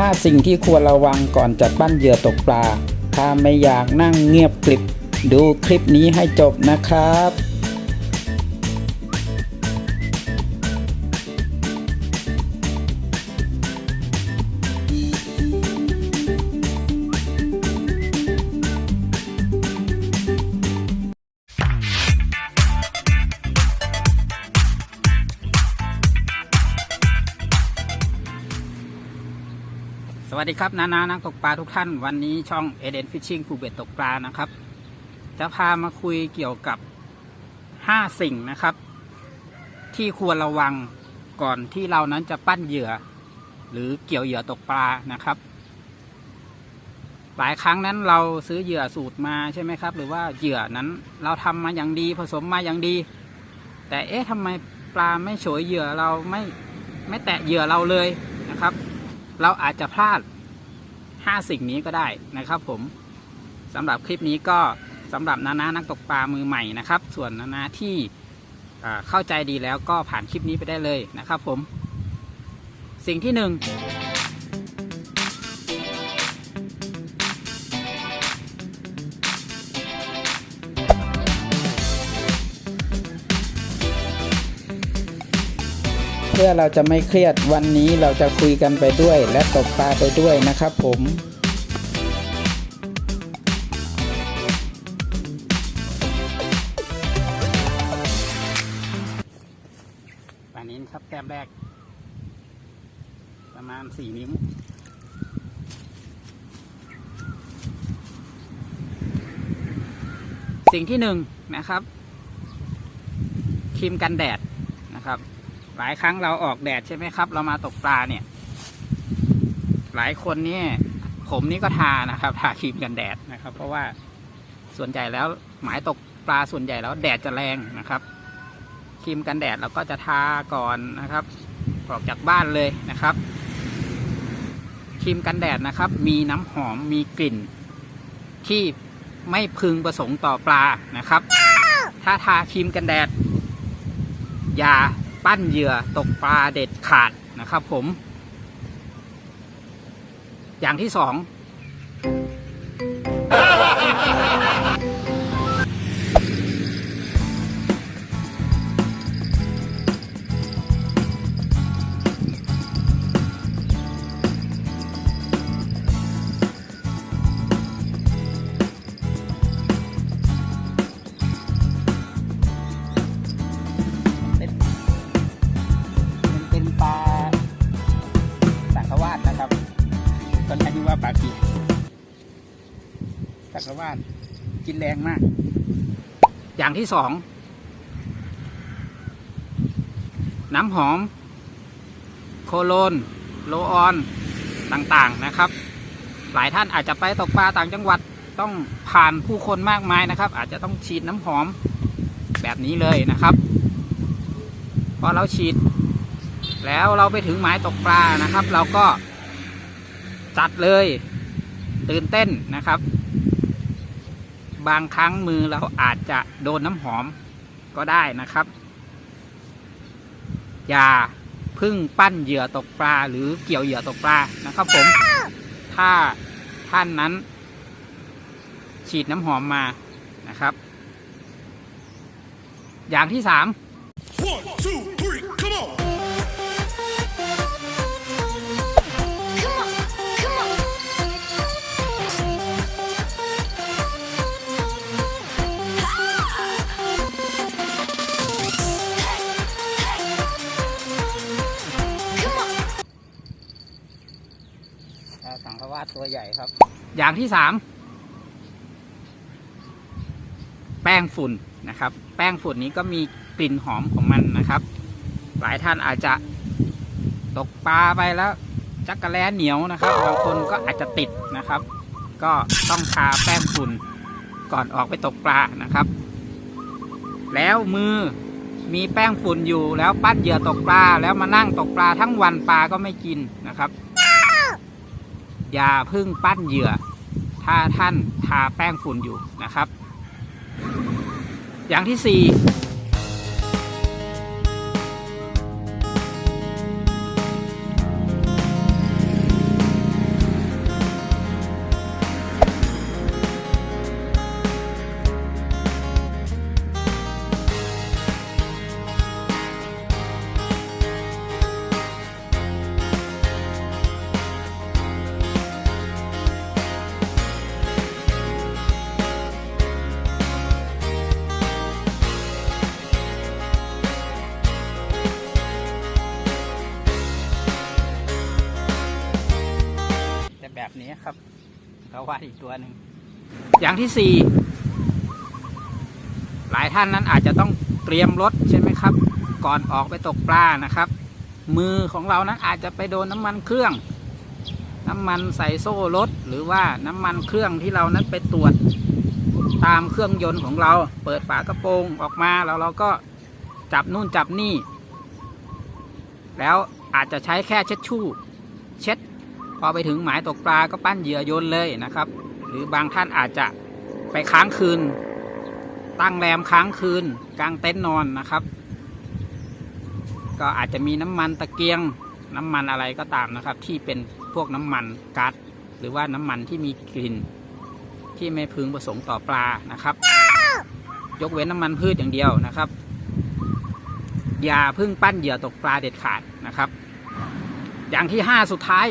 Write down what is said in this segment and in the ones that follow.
5 สิ่งที่ควรระวังก่อนจะปั้นเหยื่อตกปลา ถ้าไม่อยากนั่งเงียบกลิบ ดูคลิปนี้ให้จบนะครับ วัสดีครับนานานักตกปลาทุกท่าน วันนี้ช่องเอเดนฟิชชิ่งภูเบ็ดตกปลานะครับ จะพามาคุยเกี่ยวกับ 5 สิ่งนะครับ ที่ควรระวังก่อนที่เรานั้นจะปั้นเหยื่อ หรือเกี่ยวเหยื่อตกปลานะครับ หลายครั้งนั้นเราซื้อเหยื่อสูตรมาใช่ไหมครับ หรือว่าเหยื่อนั้นเราทำมาอย่างดีผสมมาอย่างดี แต่เอ๊ะทำไมปลาไม่โฉยเหยื่อเราไม่ไม่แตะเหยื่อเราเลยนะครับ เราอาจจะพลาด 5 สิ่งนี้ก็ได้นะครับผมสำหรับคลิปนี้ก็สำหรับนานานักตกปลามือใหม่นะครับ ส่วนนานาที่เข้าใจดีแล้วก็ผ่านคลิปนี้ไปได้เลยนะครับผม สิ่งที่หนึ่ง พื่อเราจะไม่เครียดวันนี้เราจะคุยกันไปด้วย และตกปลาไปด้วยนะครับผมปลานิ้นครับแต้มแรก ประมาณสี่นิ้วสิ่งที่หนึ่งนะครับครีมกันแดดนะครับ หลายครั้งเราออกแดดใช่ไหมครับ เรามาตกปลาเนี่ย หลายคนเนี่ยผมนี่ก็ทานะครับทาครีมกันแดดนะครับ เพราะว่าส่วนใหญ่แล้วหมายตกปลาส่วนใหญ่แล้วแดดจะแรงนะครับครีมกันแดดเราก็จะทาก่อนนะครับออกจากบ้านเลยนะครับครีมกันแดดนะครับ มีน้ำหอมมีกลิ่น ที่ไม่พึงประสงค์ต่อปลานะครับ ถ้าทาครีมกันแดด อย่า ปั้นเหยื่อตกปลาเด็ดขาดนะครับผม อย่างที่สอง กินแรงมาก อย่างที่สอง น้ำหอม โคโลน โลออน ต่างๆนะครับ หลายท่านอาจจะไปตกปลาต่างจังหวัดต้องผ่านผู้คนมากมายนะครับ อาจจะต้องฉีดน้ำหอมแบบนี้เลยนะครับ พอเราฉีด แล้วเราไปถึงหมายตกปลานะครับ เราก็จัดเลยตื่นเต้นนะครับ บางครั้งมือเราอาจจะโดนน้ำหอมก็ได้นะครับ อย่าพึ่งปั้นเหยื่อตกปลาหรือเกี่ยวเหยื่อตกปลานะครับ ผม ถ้าท่านนั้น ฉีดน้ำหอมมานะครับ อย่างที่สาม One, two, three, come on! ตัวใหญ่ครับ อย่างที่สามแป้งฝุ่นนะครับ แป้งฝุ่นนี้ก็มีกลิ่นหอมของมันนะครับ หลายท่านอาจจะตกปลาไปแล้ว จักกระแล้เหนียวนะครับบางคนก็อาจจะติดนะครับ ก็ต้องทาแป้งฝุ่นก่อนออกไปตกปลานะครับ แล้วมือมีแป้งฝุ่นอยู่แล้วปั้นเหยื่อตกปลา แล้วมานั่งตกปลาทั้งวันปลาก็ไม่กินนะครับ อย่าพึ่งปั้นเหยื่อ ถ้าท่านทาแป้งฝุ่นอยู่นะครับ อย่างที่สี่ ครับกาวาอีกตัวหนึ่งอย่างที่สี่หลายท่านนั้นอาจจะต้องเตรียมรถใช่ไหมครับ ก่อนออกไปตกปลานะครับ มือของเรานั้นอาจจะไปโดนน้ำมันเครื่อง น้ำมันใส่โซ่รถ หรือว่าน้ำมันเครื่องที่เรานั้นไปตรวจตามเครื่องยนต์ของเรา เปิดฝากระโปรงออกมาแล้วเราก็จับนู่นจับนี่ แล้วอาจจะใช้แค่เช็ดชู่ เช็ด พอไปถึงหมายตกปลาก็ปั้นเหยื่อโยนเลยนะครับ หรือบางท่านอาจจะไปค้างคืน ตั้งแรมค้างคืน กลางเต็นท์นอนนะครับ ก็อาจจะมีน้ำมันตะเกียง น้ำมันอะไรก็ตามนะครับ ที่เป็นพวกน้ำมันก๊าซหรือว่าน้ำมันที่มีกลิ่น ที่ไม่พึงประสงค์ต่อปลานะครับ ยกเว้นน้ำมันพืชอย่างเดียวนะครับ อย่าพึ่งปั้นเหยื่อตกปลาเด็ดขาดนะครับ อย่างที่ห้าสุดท้าย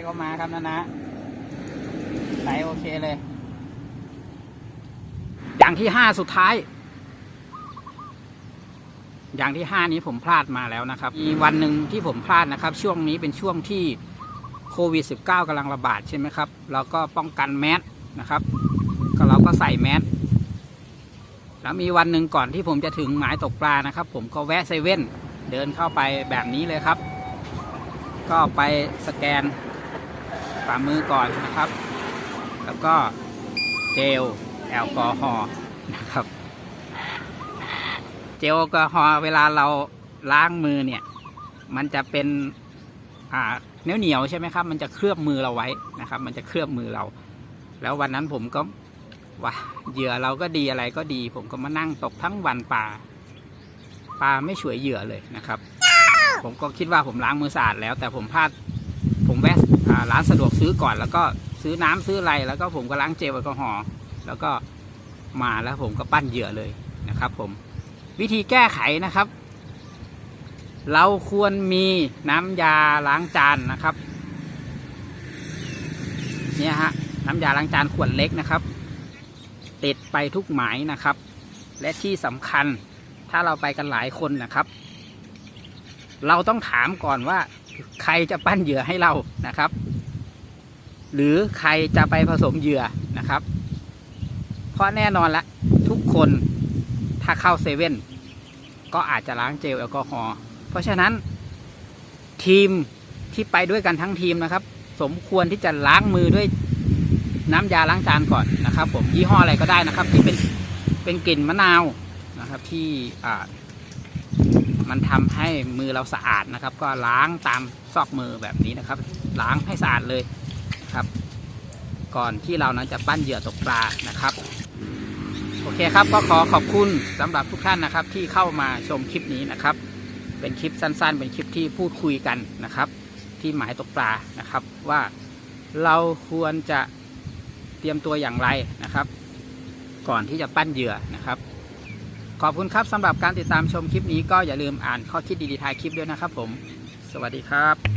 ตัวสุดท้ามาครับนะนะใส่โอเคเลย อย่างที่ห้าสุดท้าย อย่างที่ห้านี้ผมพลาดมาแล้วนะครับ มีวันหนึ่งที่ผมพลาดนะครับ ช่วงนี้เป็นช่วงที่โควิด -19 กำลังระบาดใช่ไหมครับ เราก็ป้องกันแมสนะครับ ก็เราก็ใส่แมสแล้วมีวันหนึ่งก่อนที่ผมจะถึงหมายตกปลานะครับ ผมก็แวะเซเว่นเดินเข้าไปแบบนี้เลยครับ ก็ไปสแกน ฝ่ามือก่อนนะครับ แล้วก็เจลแอลกอฮอล์นะครับ เจลแอลกอฮอล์เวลาเราล้างมือเนี่ย มันจะเป็นอ่าเหนียวเหนียวๆใช่ไหมครับ มันจะเคลือบมือเราไว้นะครับ มันจะเคลือบมือเรา แล้ววันนั้นผมก็ว่าเหยื่อเราก็ดีอะไรก็ดี ผมก็มานั่งตกทั้งวันปลาปลาไม่ช่วยเหยื่อเลยนะครับ ผมก็คิดว่าผมล้างมือสะอาดแล้ว แต่ผมพลาดผมแวะอ่ ร้านสะดวกซื้อก่อน แล้วก็ซื้อน้ำซื้ออะไรแล้วก็ผมก็ล้างเจลแอลกอฮอล์แล้วก็มาแล้วผมก็ปั้นเหยื่อเลยนะครับผมวิธีแก้ไขนะครับ เราควรมีน้ำยาล้างจานนะครับเนี่ยฮะน้ำยาล้างจานขวดเล็กนะครับ ติดไปทุกหมายนะครับ และที่สำคัญถ้าเราไปกันหลายคนนะครับ เราต้องถามก่อนว่า ใครจะปั้นเหยื่อให้เรา นะครับ หรือใครจะไปผสมเหยื่อนะครับ เพราะแน่นอนละทุกคนถ้าเข้าเซเว่นก็อาจจะล้างเจลแอลกอฮอล์เพราะฉะนั้นทีมที่ไปด้วยกันทั้งทีมนะครับ สมควรที่จะล้างมือด้วยน้ำยาล้างจานก่อนนะครับ ผมยี่ห้ออะไรก็ได้นะครับ ที่เป็นเป็นกลิ่นมะนาวนะครับ ที่อ่า มันทำให้มือเราสะอาดนะครับ ก็ล้างตามซอกมือแบบนี้นะครับ ล้างให้สะอาดเลยนะครับ ก่อนที่เรานั้นจะปั้นเหยื่อตกปลานะครับ โอเคครับก็ขอขอบคุณสำหรับทุกท่านนะครับ ที่เข้ามาชมคลิปนี้นะครับ เป็นคลิปสั้น ๆ เป็นคลิปที่พูดคุยกันนะครับ ที่หมายตกปลานะครับว่าเราควรจะเตรียมตัวอย่างไรนะครับ ก่อนที่จะปั้นเหยื่อนะครับ ขอบคุณครับสำหรับการติดตามชมคลิปนี้ก็อย่าลืมอ่านข้อคิดดีๆท้ายคลิปด้วยนะครับผม สวัสดีครับ